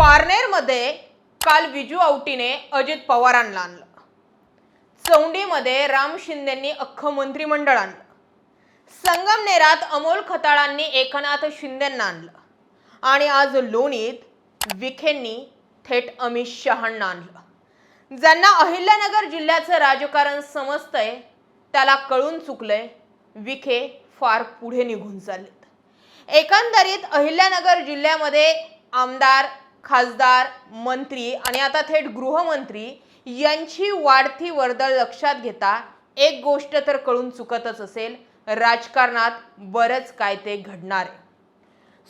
पारनेरमध्ये काल विजू आवटीने अजित पवारांना आणलं चौंडीमध्ये राम शिंदेंनी अख्खं मंत्रिमंडळ आणलं. संगमनेरात अमोल खताळांनी एकनाथ शिंदेंना आणलं. आणि आज लोणीत विखेंनी थेट अमित शहांना आणलं. ज्यांना अहिल्यानगर जिल्ह्याचं राजकारण समजतंय त्याला कळून चुकलंय विखे फार पुढे निघून चाललेत. एकंदरीत अहिल्यानगर जिल्ह्यामध्ये आमदार खासदार मंत्री आणि आता थेट गृहमंत्री यांची वाढती वर्दळ लक्षात घेता एक गोष्ट तर कळून चुकतच असेल राजकारणात बरंच काय ते घडणार आहे.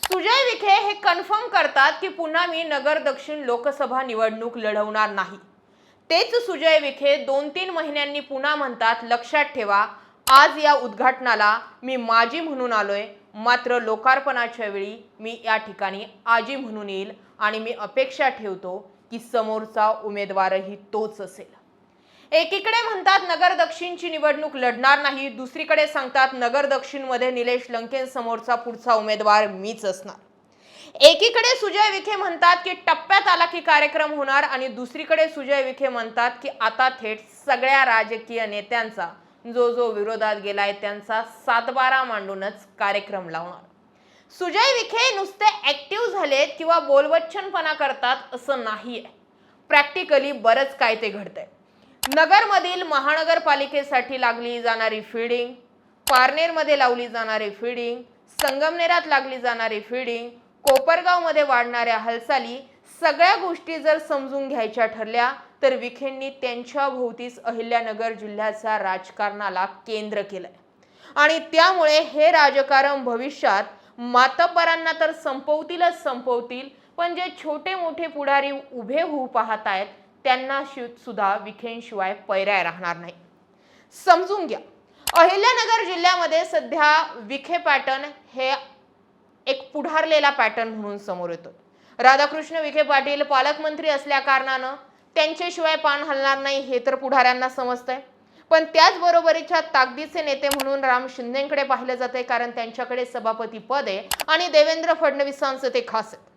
सुजय विखे हे कन्फर्म करतात की पुन्हा मी नगर दक्षिण लोकसभा निवडणूक लढवणार नाही. तेच सुजय विखे दोन तीन महिन्यांनी पुन्हा म्हणतात लक्षात ठेवा आज या उद्घाटनाला मी माजी म्हणून आलोय मात्र लोकार्पणाच्या वेळी मी या ठिकाणी आजी म्हणून येईल आणि मी अपेक्षा ठेवतो की समोरचा उमेदवारही तोच असेल. एकीकडे म्हणतात नगर दक्षिणची निवडणूक लढणार नाही दुसरीकडे सांगतात नगर दक्षिणमध्ये निलेश लंकेंसमोरचा पुढचा उमेदवार मीच असणार. एकीकडे सुजय विखे म्हणतात की टप्प्यात आला की कार्यक्रम होणार आणि दुसरीकडे सुजय विखे म्हणतात की आता थेट सगळ्या राजकीय नेत्यांचा जो जो विरोधात गेलाय त्यांचा सातबारा मांडूनच कार्यक्रम लावणार. सुजय विखे नुसते ऍक्टिव्ह झालेत किंवा बोलवच्छनपणा करतात असं नाहीये. प्रॅक्टिकली बरंच काय ते घडतंय. नगरमधील महानगरपालिकेसाठी लागली जाणारी फिडिंग पारनेरमध्ये लावली जाणारी फिडिंग संगमनेरात लागली जाणारी फिडिंग कोपरगावमध्ये वाढणाऱ्या हालचाली सगळ्या गोष्टी जर समजून घ्यायच्या ठरल्या तर विखेंनी त्यांच्या भोवतीच अहिल्यानगर जिल्ह्याच्या राजकारणाला केंद्र केलंय. आणि त्यामुळे हे राजकारण भविष्यात मातब्बरांना तर संपवतीलच संपवतील पण जे छोटे मोठे पुढारी उभे होऊ पाहत आहेत त्यांना शि- सुद्धा विखेंशिवाय पैराय राहणार नाही. समजून घ्या अहिल्यानगर जिल्ह्यामध्ये सध्या विखे पॅटर्न हे एक पुढारलेला पॅटर्न म्हणून समोर येतो राधाकृष्ण विखे पाटील पालकमंत्री असल्या कारणानं त्यांच्याशिवाय पान हलणार नाही हे तर पुढाऱ्यांना समजतंय. पण त्याचबरोबरीच्या ताकदीचे नेते म्हणून राम शिंदेकडे पाहिलं जाते कारण त्यांच्याकडे सभापती पद आहे आणि देवेंद्र फडणवीसांचं ते खास आहे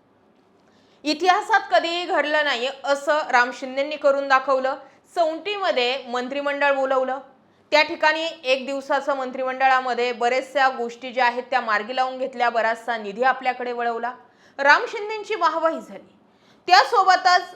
इतिहासात कधीही घडलं नाही असं राम शिंदेंनी करून दाखवलं. चौंटीमध्ये मंत्रिमंडळ बोलवलं. त्या ठिकाणी एक दिवसाचं मंत्रिमंडळामध्ये बऱ्याचशा गोष्टी ज्या आहेत त्या मार्गी लावून घेतल्या बराचसा निधी आपल्याकडे वळवला. राम शिंदेंची वाहवाही झाली. त्यासोबतच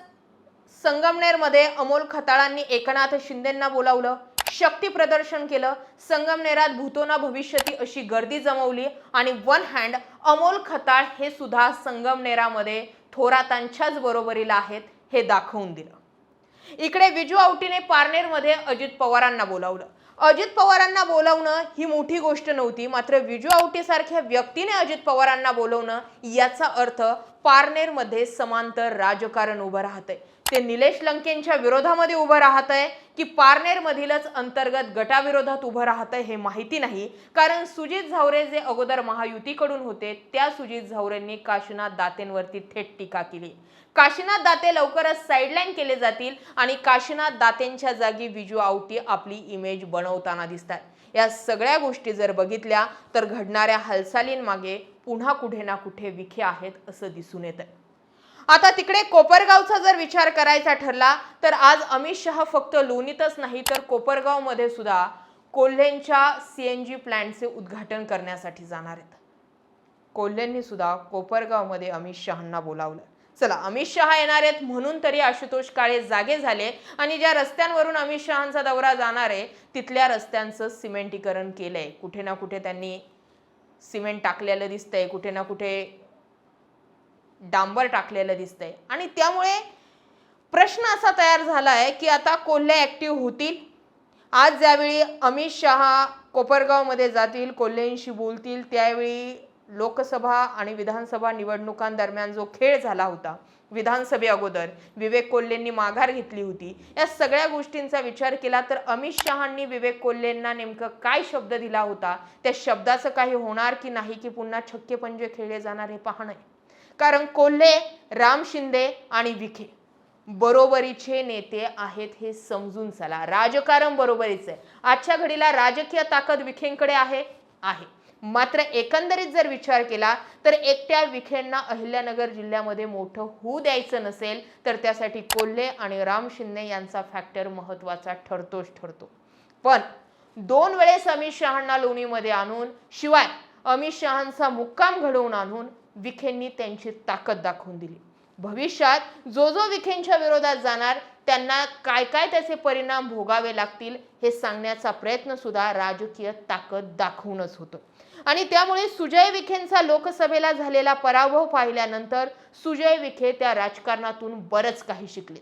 संगमनेरमध्ये अमोल खताळांनी एकनाथ शिंदेंना बोलावलं. शक्ती प्रदर्शन केलं. संगमनेरात भूतोना भविष्यती अशी गर्दी जमवली आणि वन हँड अमोल खताळ हे सुद्धा संगमनेरामध्ये थोरातांच्याच बरोबरीला आहेत हे दाखवून दिलं. इकडे विजू आवटीने पारनेरमध्ये अजित पवारांना बोलावलं. अजित पवारांना बोलावणं ही मोठी गोष्ट नव्हती. मात्र विजू आवटीसारख्या व्यक्तीने अजित पवारांना बोलवणं याचा अर्थ पारनेरमध्ये समांतर राजकारण उभं राहतंय. ते निलेश लंकेंच्या विरोधामध्ये उभं राहतंय की पारनेरमधीलच अंतर्गत गटाविरोधात उभं राहतंय हे माहिती नाही. कारण सुजित झावरे जे अगोदर महायुतीकडून होते त्या सुजित झावरेंनी काशीनाथ दातेंवरती थेट टीका केली. काशीनाथ दाते लवकरच साईडलाईन केले जातील आणि काशीनाथ दातेंच्या जागी विजू आवटी आपली इमेज बनवताना दिसतात. या सगळ्या गोष्टी जर बघितल्या तर घडणाऱ्या हालचालींमागे पुन्हा कुठे ना कुठे विखे आहेत असं दिसून येतं आहे आता तिकडे कोपरगावचा जर विचार करायचा ठरला तर आज अमित शहा फक्त लोणीतच नाही तर कोपरगावमध्ये सुद्धा कोल्हेंच्या जी प्लॅन्टचे उद्घाटन करण्यासाठी जाणार आहेत. कोल्हेंनी सुद्धा कोपरगावमध्ये अमित शहांना बोलावलं. चला अमित शहा येणार आहेत म्हणून तरी आशुतोष काळे जागे झाले आणि ज्या रस्त्यांवरून अमित शहांचा दौरा जाणार आहे तिथल्या रस्त्यांचं सिमेंटीकरण केलंय. कुठे ना कुठे त्यांनी सिमेंट टाकलेलं दिसतंय कुठे ना कुठे डांबर टाकलेलं दिसतंय. आणि त्यामुळे प्रश्न असा तयार झाला आहे की आता कोल्हे ॲक्टिव्ह होतील. आज ज्यावेळी अमित शहा कोपरगावमध्ये जातील कोल्हेंशी बोलतील त्यावेळी लोकसभा आणि विधानसभा निवडणुकांदरम्यान जो खेळ झाला होता विधानसभे अगोदर विवेक कोल्हेंनी माघार घेतली होती. या सगळ्या गोष्टींचा विचार केला तर अमित शहांनी विवेक कोल्हेंना नेमकं काय शब्द दिला होता? त्या शब्दाचं काही होणार की नाही की पुन्हा छक्के पंजे खेळले जाणार हे पाहणं आहे कारण कोल्हे राम शिंदे आणि विखे बरोबरीचे नेते आहेत हे समजून चला. राजकारण बरोबरीच आहे. आजच्या घडीला राजकीय ताकद विखेंकडे आहे आहे. मात्र एकंदरीत जर विचार केला तर एकट्या विखेंना अहिल्यानगर जिल्ह्यामध्ये मोठं होऊ द्यायचं नसेल तर त्यासाठी कोल्हे आणि राम शिंदे यांचा फॅक्टर महत्त्वाचा ठरतोच ठरतो. पण दोन वेळेस अमित शहांना लोणीमध्ये आणून शिवाय अमित शहांचा मुक्काम घडवून आणून विखेंनी त्यांची ताकद दाखवून दिली. भविष्यात जो जो विखेंच्या विरोधात जाणार त्यांना काय काय त्याचे परिणाम भोगावे लागतील हे सांगण्याचा प्रयत्न सुद्धा राजकीय ताकद दाखवूनच होतं. आणि त्यामुळे सुजय विखेंचा लोकसभेला झालेला पराभव पाहिल्यानंतर सुजय विखे त्या राजकारणातून बरंच काही शिकले.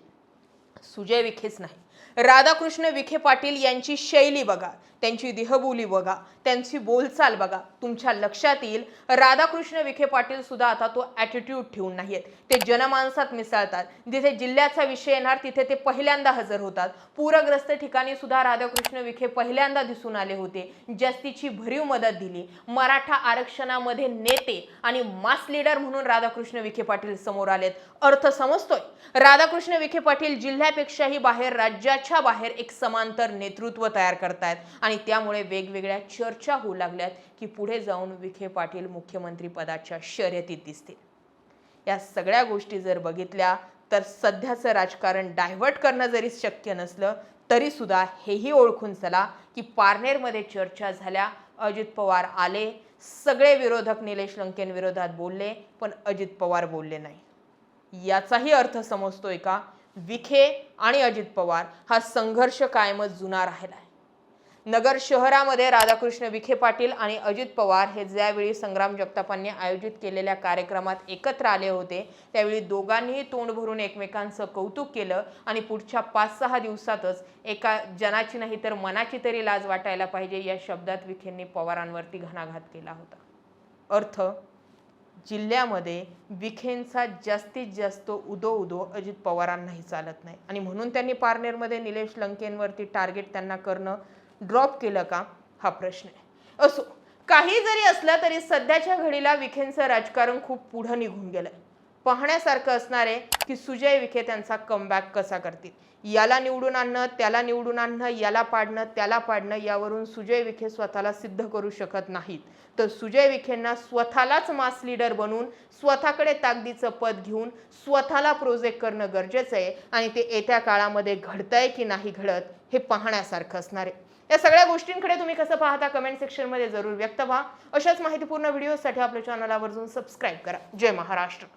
सुजय विखेच नाही. राधाकृष्ण विखे पाटील यांची शैली बघा त्यांची देहबोली बघा त्यांची बोलचाल बघा. तुमच्या लक्षात येईल राधाकृष्ण विखे पाटील सुद्धा आता तो ॲटिट्यूड ठेवून नाहीयेत. ते जनमानसात मिसळतात. जिथे जिल्ह्याचा विषय येणार तिथे ते पहिल्यांदा हजर होतात. पूरग्रस्त ठिकाणी सुद्धा राधाकृष्ण विखे पहिल्यांदा दिसून आले होते. जास्तीची भरीव मदत दिली. मराठा आरक्षणामध्ये नेते आणि मास लीडर म्हणून राधाकृष्ण विखे पाटील समोर आलेत. अर्थ समजतोय? राधाकृष्ण विखे पाटील जिल्ह्यापेक्षाही बाहेर राज्यात राज्याच्या बाहेर एक समांतर नेतृत्व तयार करतायत आणि त्यामुळे वेगवेगळ्या चर्चा होऊ लागल्यात की पुढे जाऊन विखे पाटील मुख्यमंत्री पदाच्या शर्यतीत दिसतील. या सगळ्या गोष्टी जर बघितल्या तर सध्याचं राजकारण डायव्हर्ट करणं जरी शक्य नसलं तरी सुद्धा हेही ओळखून चला की पारनेरमध्ये चर्चा झाल्या अजित पवार आले सगळे विरोधक निलेश लंकेंविरोधात बोलले पण अजित पवार बोलले नाही. याचाही अर्थ समजतोय का? विखे आणि अजित पवार हा संघर्ष कायमच जुना राहिला आहे नगर शहरामध्ये राधाकृष्ण विखे पाटील आणि अजित पवार हे ज्यावेळी संग्राम जगतापांनी आयोजित केलेल्या कार्यक्रमात एकत्र आले होते त्यावेळी दोघांनीही तोंड भरून एकमेकांचं कौतुक केलं आणि पुढच्या पाच सहा दिवसातच एका जनाची नाही तर मनाची तरी लाज वाटायला पाहिजे या शब्दात विखेंनी पवारांवरती घणाघात केला होता. अर्थ जिल्ह्यामध्ये विखेंचा जास्तीत जास्त उदो उदो अजित पवारांनाही चालत नाही. आणि म्हणून त्यांनी पारनेरमध्ये निलेश लंकेंवरती टार्गेट त्यांना करणं ड्रॉप केलं का? हा प्रश्न आहे. असो काही जरी असलं तरी सध्याच्या घडीला विखेंचं राजकारण खूप पुढं निघून गेलंय. पाहण्यासारखं असणार आहे की सुजय विखे त्यांचा कमबॅक कसा करतील? याला निवडून आणणं त्याला निवडून आणणं याला पाडणं त्याला पाडणं यावरून सुजय विखे स्वतःला सिद्ध करू शकत नाहीत. तर सुजय विखेंना स्वतःलाच मास लीडर बनून स्वतःकडे ताकदीचं पद घेऊन स्वतःला प्रोजेक्ट करणं गरजेचं आहे आणि ते येत्या काळामध्ये घडतंय की नाही घडत हे पाहण्यासारखं असणार आहे. या सगळ्या गोष्टींकडे तुम्ही कसं पाहता कमेंट सेक्शनमध्ये जरूर व्यक्त व्हा. अशाच माहितीपूर्ण व्हिडिओसाठी आपल्या चॅनल आवर्जून सबस्क्राईब करा. जय महाराष्ट्र.